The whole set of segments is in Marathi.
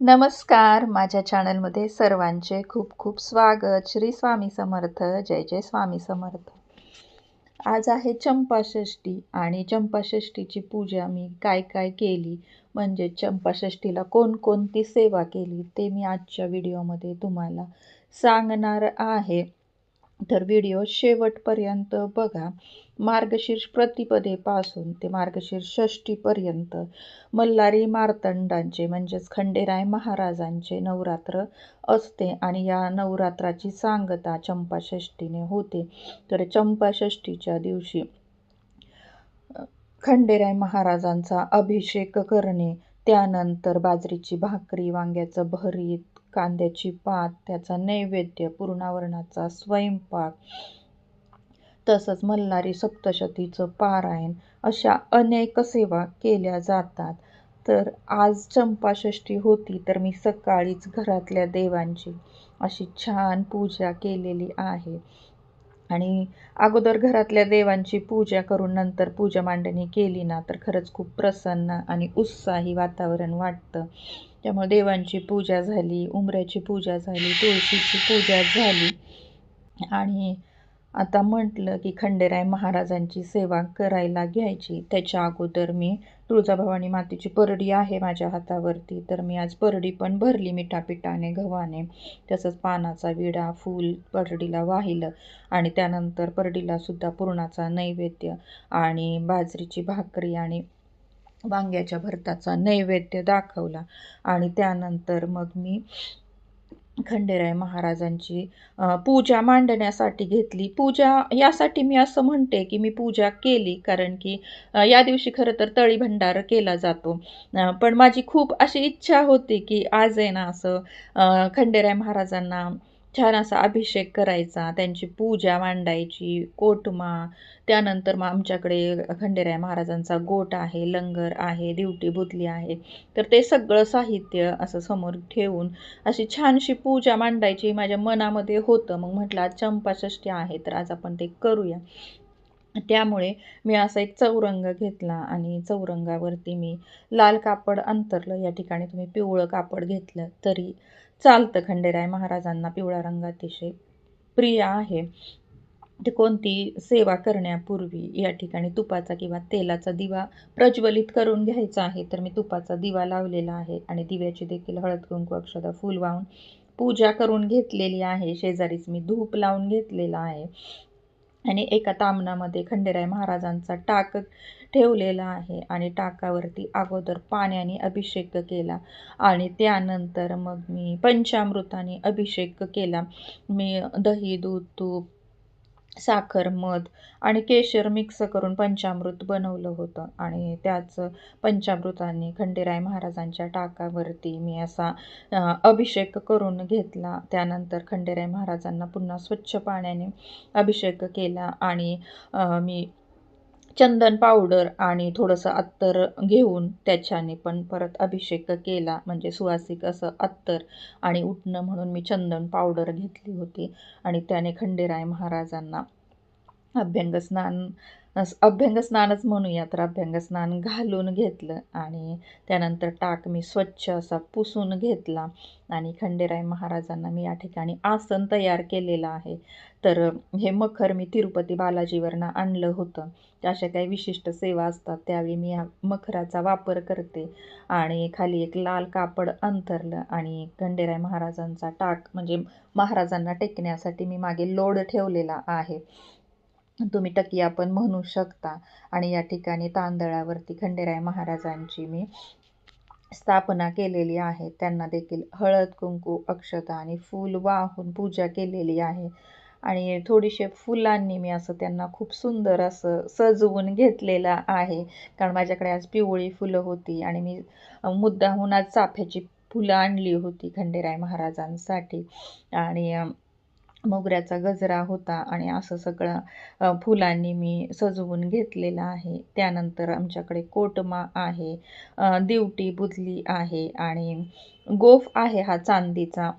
नमस्कार. माझ्या चॅनलमध्ये सर्वांचे खूप खूप स्वागत. श्री स्वामी समर्थ. जय जय स्वामी समर्थ. आज आहे चंपाषष्ठी आणि चंपाषष्ठीची पूजा मी काय काय केली? म्हणजे चंपाषष्ठीला कोणकोणती सेवा केली? ते मी आजच्या व्हिडिओमध्ये तुम्हाला सांगणार आहे. तर व्हिडिओ शेवटपर्यंत बघा. मार्गशीर्ष प्रतिपदेपासून ते मार्गशीर्ष षष्टीपर्यंत मल्हारी मार्तंडांचे म्हणजेच खंडेराय महाराजांचे नवरात्र असते आणि या नवरात्राची सांगता चंपाषष्ठीने होते. तर चंपाषष्ठीच्या दिवशी खंडेराय महाराजांचा अभिषेक करणे त्यानंतर बाजरीची भाकरी वांग्याचं भरीत कांद्याची पात त्याचा नैवेद्य पूर्णावरणाचा स्वयंपाक तसंच मल्हारी सप्तशतीचं पारायण अशा अनेक सेवा केल्या जातात. तर आज चंपाषष्ठी होती तर मी सकाळीच घरातल्या देवांची अशी छान पूजा केलेली आहे. आणि अगोदर घरातल्या देवांची पूजा करून नंतर पूजा मांडणी केली ना तर खरंच खूप प्रसन्न आणि उत्साही वातावरण वाटतं. त्यामुळे देवांची पूजा झाली उमऱ्याची पूजा झाली तुळशीची पूजा झाली. आणि आता म्हटलं की खंडेराय महाराजांची सेवा करायला घ्यायची. त्याच्या अगोदर मी तुळजाभवानी मातीची परडी आहे माझ्या हातावरती. तर मी आज परडी पण भरली मिठापिठाने गव्हाने. तसंच पानाचा विडा फूल परडीला वाहिलं आणि त्यानंतर परडीला सुद्धा पुरणाचा नैवेद्य आणि बाजरीची भाकरी आणि वांग्याच्या भरताचा नैवेद्य दाखवला. आणि त्यानंतर मग मी खंडेराय महाराजांची पूजा मांडण्यासाठी घेतली. पूजा यासाठी मी असं म्हणते की मी पूजा केली कारण की या दिवशी खरं तर तळी भंडार केला जातो. पण माझी खूप अशी इच्छा होती की आज आहे ना असं खंडेराय महाराजांना छान असा अभिषेक करायचा त्यांची पूजा मांडायची कोटमा त्यानंतर मग आमच्याकडे खंडेराय महाराजांचा गोट आहे लंगर आहे दिवटी बुतली आहे. तर ते सगळं साहित्य असं समोर ठेवून अशी छानशी पूजा मांडायची. माझ्या मनामध्ये होतं. मग म्हटलं आज चंपाषष्ठी आहे तर आज आपण ते करूया. त्यामुळे मी असा एक चौरंग घेतला आणि चौरंगावरती मी लाल कापड अंतरलं. या ठिकाणी तुम्ही पिवळं कापड घेतलं तरी चालतं खंडेराय महाराजांना पिवळा रंग अतिशय प्रिय आहे. ते कोणती सेवा करण्यापूर्वी या ठिकाणी तुपाचा किंवा तेलाचा दिवा प्रज्वलित करून घ्यायचा आहे तर मी तुपाचा दिवा लावलेला आहे आणि दिव्याची देखील हळद कुंकू अक्षदा फूल वाहून पूजा करून घेतलेली आहे. शेजारीच मी धूप लावून घेतलेला आहे. आणि एका तामणामध्ये खंडेराय महाराजांचा टाक ठेवलेला आहे आणि टाकावरती अगोदर पाण्याने अभिषेक केला आणि त्यानंतर मग मी पंचामृताने अभिषेक केला. मी दही दूध तूप साखर मध आणि केशर मिक्स करून पंचामृत बनवलं होतं. आणि त्याच पंचामृताने खंडेराय महाराजांच्या टाकावरती मी असा अभिषेक करून घेतला. त्यानंतर खंडेराय महाराजांना पुन्हा स्वच्छ पाण्याने अभिषेक केला आणि मी चंदन पावडर आणि थोडंसं अत्तर घेऊन त्याच्याने पण परत अभिषेक केला. म्हणजे सुवासिक असं अत्तर आणि उठणं म्हणून मी चंदन पावडर घेतली होती. आणि त्याने खंडेराय महाराजांना अभ्यंगस्नान अभ्यंगस्नानच म्हणूया तर अभ्यंगस्नान घालून घेतलं आणि त्यानंतर टाक मी स्वच्छ असा पुसून घेतला. आणि खंडेराय महाराजांना मी या ठिकाणी आसन तयार केलेलं आहे. तर हे मखर मी तिरुपती बालाजीवरनं आणलं होतं. अशा काही विशिष्ट सेवा असतात त्यावेळी मी या मखराचा वापर करते. आणि खाली एक लाल कापड अंथरलं आणि खंडेराय महाराजांचा टाक म्हणजे महाराजांना टेकण्यासाठी मी मागे लोड ठेवलेला आहे. तुम्ही टकिया पण म्हणू शकता. आणि या ठिकाणी तांदळावरती खंडेराय महाराजांची मी स्थापना केलेली आहे. त्यांना देखील हळद कुंकू अक्षता आणि फूल वाहून पूजा केलेली आहे. आणि थोडीशे फुलांनी मी असं त्यांना खूप सुंदर असं सजवून घेतलेलं आहे. कारण माझ्याकडे आज पिवळी फुलं होती आणि मी मुद्दाहून आज चाफ्याची फुलं आणली होती खंडेराय महाराजांसाठी. आणि मोगऱ्याचा गजरा होता आणि असं सगळं फुलांनी मी सजवून घेतलेलं आहे. त्यानंतर आमच्याकडे कोटमा आहे दिवटी बुधली आहे आणि गोफ आहे हा चांदीचा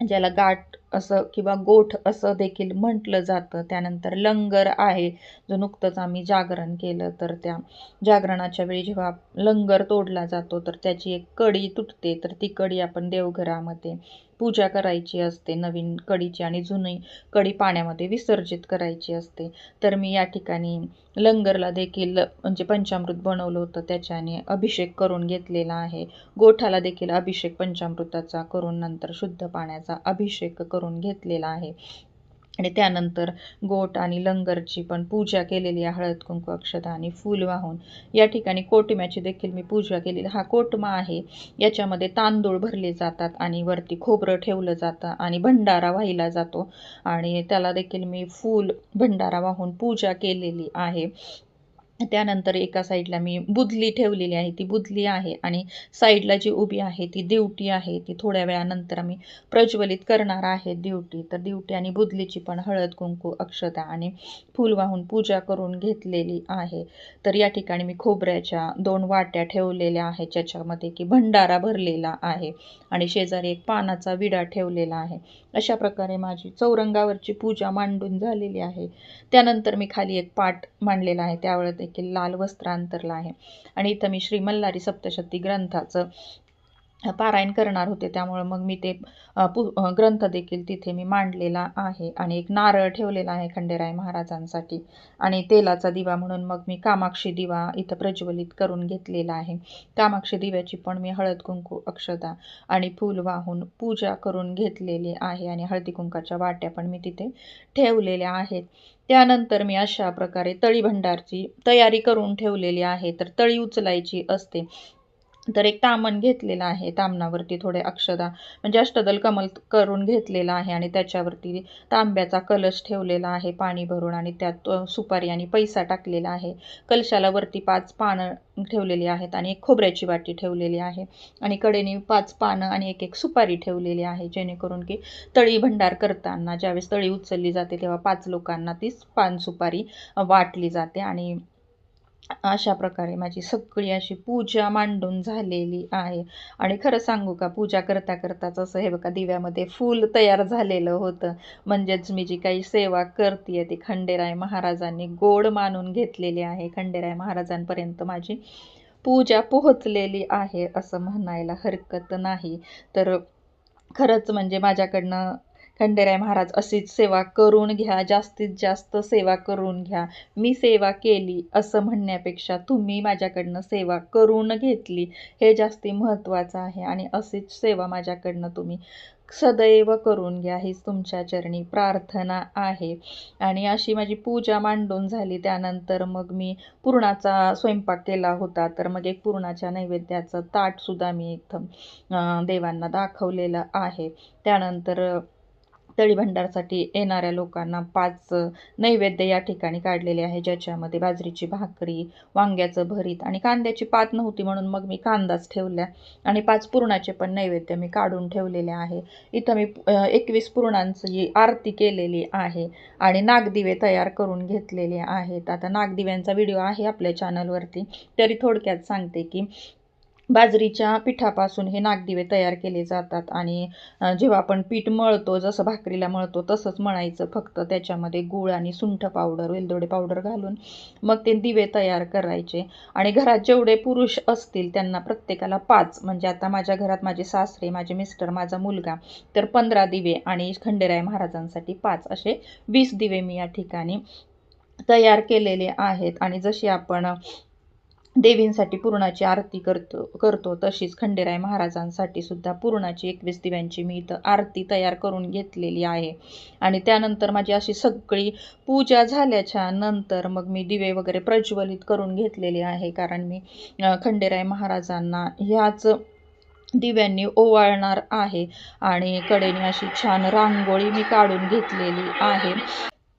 ज्याला गाठ असं किंवा गोठ असं देखील म्हटलं जातं. त्यानंतर लंगर आहे जो नुकतंच आम्ही जागरण केलं. तर त्या जागरणाच्या वेळी जेव्हा लंगर तोडला जातो तर त्याची एक कडी तुटते. तर ती कडी आपण देवघरामध्ये पूजा करायची असते. नवीन कडीची आणि जुनी कडी पाण्यामध्ये विसर्जित करायची असते. तर मी या ठिकाणी लंगरला देखील म्हणजे पंचामृत बनवलं होतं. त्याच्याने अभिषेक करून घेतलेला आहे. गोठाला देखील अभिषेक पंचामृताचा करून नंतर शुद्ध पाण्याचा अभिषेक करून घेतलेला आहे. आणि त्यानंतर गोट आणि लंगरची पण पूजा केलेली आहे हळद कुंकू अक्षता आणि फूल वाहून. या ठिकाणी कोटम्याची देखील मी पूजा केलेली. हा कोटमा आहे. याच्यामध्ये तांदूळ भरले जातात आणि वरती खोबरं ठेवलं जातं आणि भंडारा वाहिला जातो. आणि त्याला देखील मी फूल भंडारा वाहून पूजा केलेली आहे. त्यानंतर एका साईडला मी बुदली ठेवलेली आहे. ती बुदली आहे आणि साईडला जी उभी आहे ती दिवटी आहे. ती थोड्या वेळानंतर आम्ही प्रज्वलित करणार आहे दिवटी. तर दिवटी आणि बुदलीची पण हळद कुंकू अक्षता आणि फूल वाहून पूजा करून घेतलेली आहे. तर या ठिकाणी मी खोबऱ्याच्या दोन वाट्या ठेवलेल्या आहेत ज्याच्यामध्ये की भंडारा भरलेला आहे आणि शेजारी एक पानाचा विडा ठेवलेला आहे. अशा प्रकारे माझी चौरंगावरची पूजा मांडून झालेली आहे. त्यानंतर मी खाली एक पाठ मांडलेला आहे. त्यावेळेस देखील लाल वस्त्र अंतरला आहे. आणि इथं मी श्री मल्हारी सप्तशती ग्रंथाचं पारायण करणार होते. त्यामुळं मग मी ते पु ग्रंथ देखील तिथे मी मांडलेला आहे आणि एक नारळ ठेवलेला आहे खंडेराय महाराजांसाठी आणि तेलाचा दिवा म्हणून मग मी कामाक्षी दिवा इथं प्रज्वलित करून घेतलेला आहे. कामाक्षी दिव्याची पण मी हळद कुंकू अक्षता आणि फूल वाहून पूजा करून घेतलेली आहे आणि हळदी कुंकाच्या वाट्या पण मी तिथे ठेवलेल्या आहेत. त्यानंतर मी अशा प्रकारे तळी भंडारची तयारी करून ठेवलेली आहे. तर तळी उचलायची असते. तर एक तामण घेतलेलं आहे. तामणावरती थोडे अक्षदा म्हणजे अष्टदल कमल करून घेतलेला आहे आणि त्याच्यावरती तांब्याचा कलश ठेवलेला आहे पाणी भरून आणि त्यात सुपारी आणि पैसा टाकलेला आहे. कलशाला वरती पाच पानं ठेवलेली आहेत आणि एक खोबऱ्याची वाटी ठेवलेली आहे आणि कडेने पाच पानं आणि एक एक सुपारी ठेवलेली आहे जेणेकरून की तळी भंडार करताना ज्यावेळेस तळी उचलली जाते तेव्हा पाच लोकांना तीच पान सुपारी वाटली जाते आणि अशा प्रकारे माझी सगळी अशी पूजा मांडून झालेली आहे. आणि खरं सांगू का पूजा करता करताच असं हे बघा दिव्यामध्ये फूल तयार झालेलं होतं. म्हणजेच मी जी काही सेवा करते ती खंडेराय महाराजांनी गोड मानून घेतलेली आहे. खंडेराय महाराजांपर्यंत माझी पूजा पोहोचलेली आहे असं म्हणायला हरकत नाही. तर खरंच म्हणजे माझ्याकडनं खंडेराय महाराज अशीच सेवा करून घ्या जास्तीत जास्त सेवा करून घ्या. मी सेवा केली असं म्हणण्यापेक्षा तुम्ही माझ्याकडनं सेवा करून घेतली. हे जास्ती महत्त्वाचं आहे आणि अशीच सेवा माझ्याकडनं तुम्ही सदैव करून घ्या हीच तुमच्या चरणी प्रार्थना आहे. आणि अशी माझी पूजा मांडून झाली. त्यानंतर मग मी पुरणाचा स्वयंपाक केला होता. तर मग एक पुरणाच्या नैवेद्याचं ताटसुद्धा मी इथं देवांना दाखवलेलं आहे. त्यानंतर तळी भंडारसाठी येणाऱ्या लोकांना पाच नैवेद्य या ठिकाणी काढलेले आहे ज्याच्यामध्ये बाजरीची भाकरी वांग्याचं भरीत आणि कांद्याची पात नव्हती म्हणून मग मी कांदाच ठेवल्या आणि पाच पुरणाचे पण नैवेद्य मी काढून ठेवलेले आहे. इथं मी एकवीस पुरणांची आरती केलेली आहे आणि नागदिवे तयार करून घेतलेले आहेत. आता नागदिव्यांचा व्हिडिओ आहे आपल्या चॅनलवरती तरी थोडक्यात सांगते की बाजरीच्या पिठापासून हे नागदिवे तयार केले जातात आणि जेव्हा आपण पीठ मळतो जसं भाकरीला मळतो तसंच मळायचं फक्त त्याच्यामध्ये गूळ आणि सुंठ पावडर वेलदोडे पावडर घालून मग ते दिवे तयार करायचे. आणि घरात जेवढे पुरुष असतील त्यांना प्रत्येकाला पाच म्हणजे आता माझ्या घरात माझे सासरे माझे मिस्टर माझा मुलगा तर पंधरा दिवे आणि खंडेराय महाराजांसाठी पाच असे वीस दिवे मी या ठिकाणी तयार केलेले आहेत. आणि जशी आपण देवींसाठी पुरणाची आरती करतो करतो. तशीच खंडेराय महाराजांसाठी सुद्धा पुरणाची एकवीस दिव्यांची मी इथं आरती तयार करून घेतलेली आहे. आणि त्यानंतर माझी अशी सगळी पूजा झाल्याच्यानंतर मग मी दिवे वगैरे प्रज्वलित करून घेतलेली आहे. कारण मी खंडेराय महाराजांना ह्याच दिव्यांनी ओवाळणार आहे. आणि कडेने अशी छान रांगोळी मी काढून घेतलेली आहे.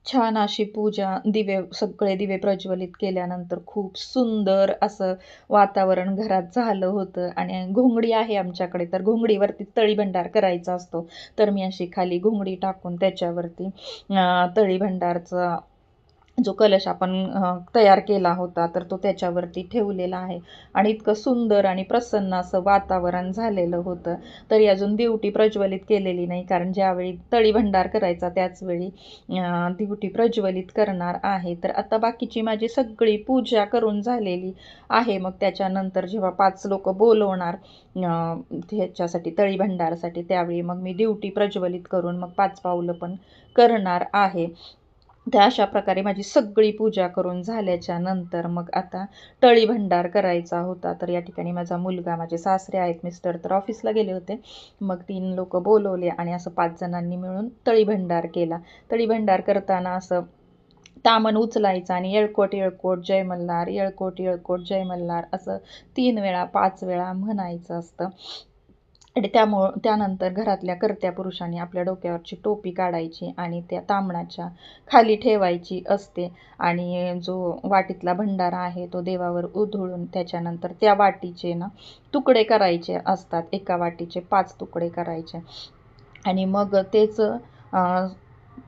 छान अशी पूजा दिवे सगळे दिवे प्रज्वलित केल्यानंतर खूप सुंदर असं वातावरण घरात झालं होतं. आणि घोंगडी आहे आमच्याकडे तर घोंगडीवरती तळीभंडार करायचा असतो. तर मी अशी खाली घोंगडी टाकून त्याच्यावरती तळीभंडारचा जो कलश आपण तयार केला होता तर तो त्याच्यावरती ठेवलेला आहे. आणि इतकं सुंदर आणि प्रसन्न असं वातावरण झालेलं होतं. तरी अजून दिवटी प्रज्वलित केलेली नाही कारण ज्यावेळी तळी भंडार करायचा त्याचवेळी दिवटी प्रज्वलित करणार आहे. तर आता बाकीची माझी सगळी पूजा करून झालेली आहे. मग त्याच्यानंतर जेव्हा पाच लोक बोलवणार ह्याच्यासाठी तळी भंडारासाठी त्यावेळी मग मी दिवटी प्रज्वलित करून मग पाच पावलं पण करणार आहे. त्या अशा प्रकारे माझी सगळी पूजा करून झाल्याच्यानंतर मग आता तळी भंडार करायचा होता. तर या ठिकाणी माझा मुलगा माझे सासरे आहेत मिस्टर तर ऑफिसला गेले होते. मग तीन लोक बोलवले आणि असं पाच जणांनी मिळून तळी भंडार केला. तळी भंडार करताना असं तामण उचलायचं आणि येळकोट येळकोट जय मल्हार येळकोट येळकोट जय मल्हार असं तीन वेळा पाच वेळा म्हणायचं असतं. आणि त्यामुळं त्यानंतर घरातल्या कर्त्या पुरुषांनी आपल्या डोक्यावरची टोपी काढायची आणि त्या तांबणाच्या खाली ठेवायची असते. आणि जो वाटीतला भंडारा आहे तो देवावर उधळून त्याच्यानंतर त्या वाटीचे ना तुकडे करायचे असतात. एका वाटीचे पाच तुकडे करायचे. आणि मग तेच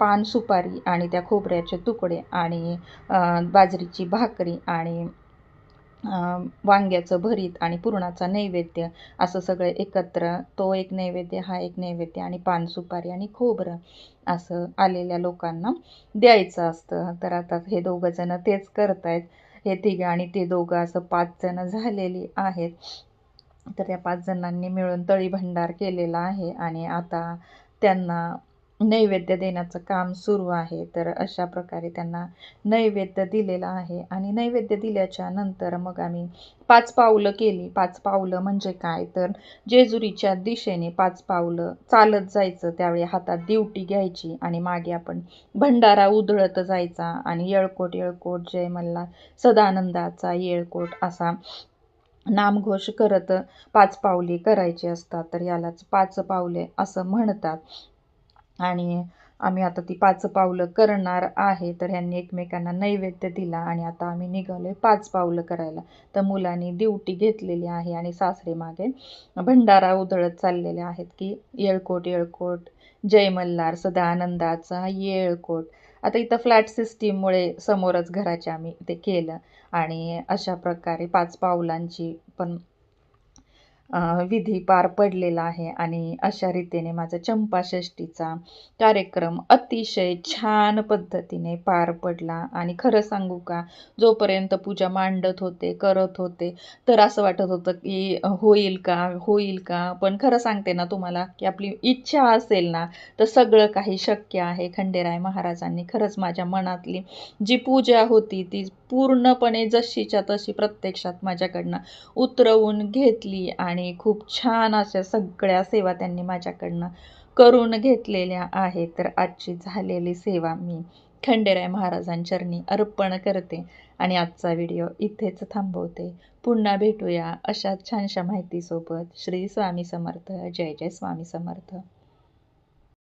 पान सुपारी आणि त्या खोबऱ्याचे तुकडे आणि बाजरीची भाकरी आणि वांग्याचं भरीत आणि पुरणाचा नैवेद्य असं सगळं एकत्र तो एक नैवेद्य हा एक नैवेद्य आणि पान सुपारी आणि खोबरं असं आलेल्या लोकांना द्यायचं असतं. तर आता हे दोघं जण तेच करतायत. हे तिघं आणि ते दोघं असं पाच जण झालेली आहेत. तर त्या पाच जणांनी मिळून तळी भंडार केलेला आहे आणि आता त्यांना नैवेद्य देण्याचं काम सुरू आहे. तर अशा प्रकारे त्यांना नैवेद्य दिलेला आहे. आणि नैवेद्य दिल्याच्या नंतर मग आम्ही पाच पावलं केली. पाच पावलं म्हणजे काय? तर जेजुरीच्या दिशेने पाच पावलं चालत जायचं. त्यावेळी हातात दिवटी घ्यायची आणि मागे आपण भंडारा उधळत जायचा आणि येळकोट येळकोट जय मल्ला सदानंदाचा येळकोट असा नामघोष करत पाच पावले करायची असतात. तर यालाच पाच पावले असं म्हणतात. आणि आम्ही आता ती पाच पावलं करणार आहे. तर ह्यांनी एकमेकांना नैवेद्य दिला आणि आता आम्ही निघालो आहे पाच पावलं करायला. तर मुलांनी ड्युटी घेतलेली आहे आणि सासरे मागे भंडारा उधळत चाललेले आहेत की येळकोट येळकोट जय मल्हार सदानंदाचा येळकोट. आता इथं फ्लॅट सिस्टीममुळे समोरच घराचे आम्ही ते केलं आणि अशा प्रकारे पाच पावलांची पण विधी पार पडलेला आहे आणि अशा रीतीने माझा चंपाषष्टीचा कार्यक्रम अतिशय छान पद्धतीने पार पडला. आणि खरं सांगू का जोपर्यंत पूजा मांडत होते करत होते तर असं वाटत होतं की होईल का होईल का? पण खरं सांगते ना तुम्हाला की आपली इच्छा असेल ना तर सगळं काही शक्य आहे. खंडेराय महाराजांनी खरंच माझ्या मनातली जी पूजा होती ती पूर्णपणे जशीच्या तशी प्रत्यक्षात माझ्याकडनं उतरवून घेतली. आणि आणि खूप छान अशा सगळ्या सेवा त्यांनी माझ्याकडनं करून घेतलेल्या आहेत. तर आजची झालेली सेवा मी खंडेराय महाराजांचरणी अर्पण करते आणि आजचा व्हिडिओ इथेच थांबवते. पुन्हा भेटूया अशा छानशा माहितीसोबत. श्री स्वामी समर्थ. जय जय स्वामी समर्थ.